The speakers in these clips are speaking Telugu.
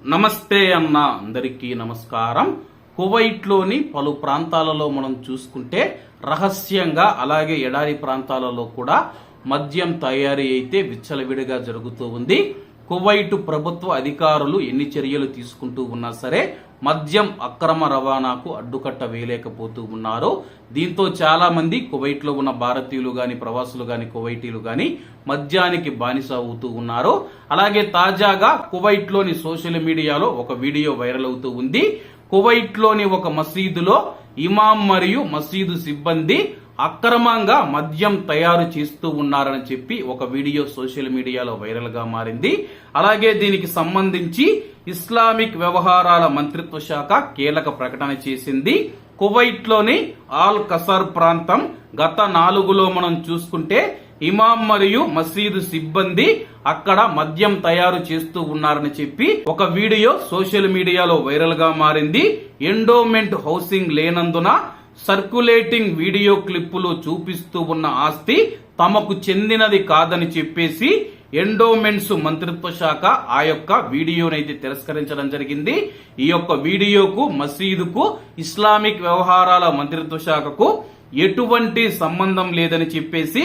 నమస్తే అన్న అందరికీ నమస్కారం. కువైట్లోని పలు ప్రాంతాలలో మనం చూసుకుంటే రహస్యంగా అలాగే ఎడారి ప్రాంతాలలో కూడా మద్యం తయారీ అయితే విచ్చలవిడిగా జరుగుతూ ఉంది. కువైట్ ప్రభుత్వ అధికారులు ఎన్ని చర్యలు తీసుకుంటూ ఉన్నా సరే మద్యం అక్రమ రవాణాకు అడ్డుకట్ట వేయలేకపోతూ ఉన్నారు. దీంతో చాలా మంది ఉన్న భారతీయులు గాని ప్రవాసులు గాని కువైటీలు గాని మద్యానికి బానిస అవుతూ ఉన్నారు. అలాగే తాజాగా కువైట్లోని సోషల్ మీడియాలో ఒక వీడియో వైరల్ అవుతూ ఉంది. కువైట్లోని ఒక మసీదులో ఇమాం మరియు మసీదు సిబ్బంది అక్రమంగా మద్యం తయారు చేస్తూ ఉన్నారని చెప్పి ఒక వీడియో సోషల్ మీడియాలో వైరల్గా మారింది. అలాగే దీనికి సంబంధించి ఇస్లామిక్ వ్యవహారాల మంత్రిత్వ శాఖ కీలక ప్రకటన చేసింది. కువైట్లోని ఆల్ కసర్ ప్రాంతం గత నాలుగులో మనం చూసుకుంటే ఇమాం మరియు మసీదు సిబ్బంది అక్కడ మద్యం తయారు చేస్తూ ఉన్నారని చెప్పి ఒక వీడియో సోషల్ మీడియాలో వైరల్గా మారింది. ఎండోమెంట్ హౌసింగ్ లేనందున సర్క్యులేటింగ్ వీడియో క్లిప్పులు చూపిస్తూ ఉన్న ఆస్తి తమకు చెందినది కాదని చెప్పేసి ఎండోమెంట్స్ మంత్రిత్వ శాఖ ఆ యొక్క వీడియోనైతే తిరస్కరించడం జరిగింది. ఈ యొక్క వీడియోకు మసీదుకు ఇస్లామిక్ వ్యవహారాల మంత్రిత్వ శాఖకు ఎటువంటి సంబంధం లేదని చెప్పేసి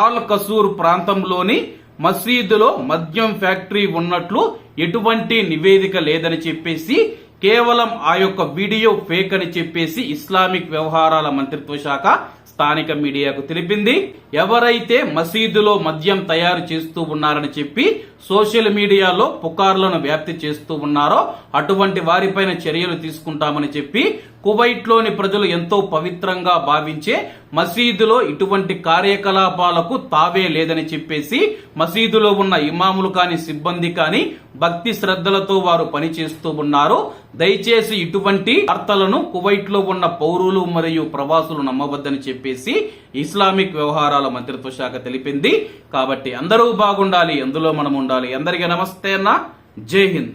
ఆల్ కసూర్ ప్రాంతంలోని మసీదులో మద్యం ఫ్యాక్టరీ ఉన్నట్లు ఎటువంటి నివేదిక లేదని చెప్పేసి కేవలం ఆ యొక్క వీడియో ఫేక్ అని చెప్పేసి ఇస్లామిక్ వ్యవహారాల మంత్రిత్వ శాఖ స్థానిక మీడియాకు తెలిపింది. ఎవరైతే మసీదులో మద్యం తయారు చేస్తూ ఉన్నారని చెప్పి సోషల్ మీడియాలో పుకార్లను వ్యాప్తి చేస్తూ ఉన్నారో అటువంటి వారిపైన చర్యలు తీసుకుంటామని చెప్పి కువైట్లోని ప్రజలు ఎంతో పవిత్రంగా భావించే మసీదులో ఇటువంటి కార్యకలాపాలకు తావే లేదని చెప్పేసి మసీదులో ఉన్న ఇమాములు కాని సిబ్బంది కాని భక్తి శ్రద్ధలతో వారు పనిచేస్తూ ఉన్నారు. దయచేసి ఇటువంటి వార్తలను కువైట్లో ఉన్న పౌరులు మరియు ప్రవాసులు నమ్మవద్దని చెప్పేసి ఇస్లామిక్ వ్యవహారాల మంత్రిత్వ శాఖ తెలిపింది. కాబట్టి అందరూ బాగుండాలి అందులో మనం ఉండాలి? అందరికీ నమస్తే అన్న. జై హింద్.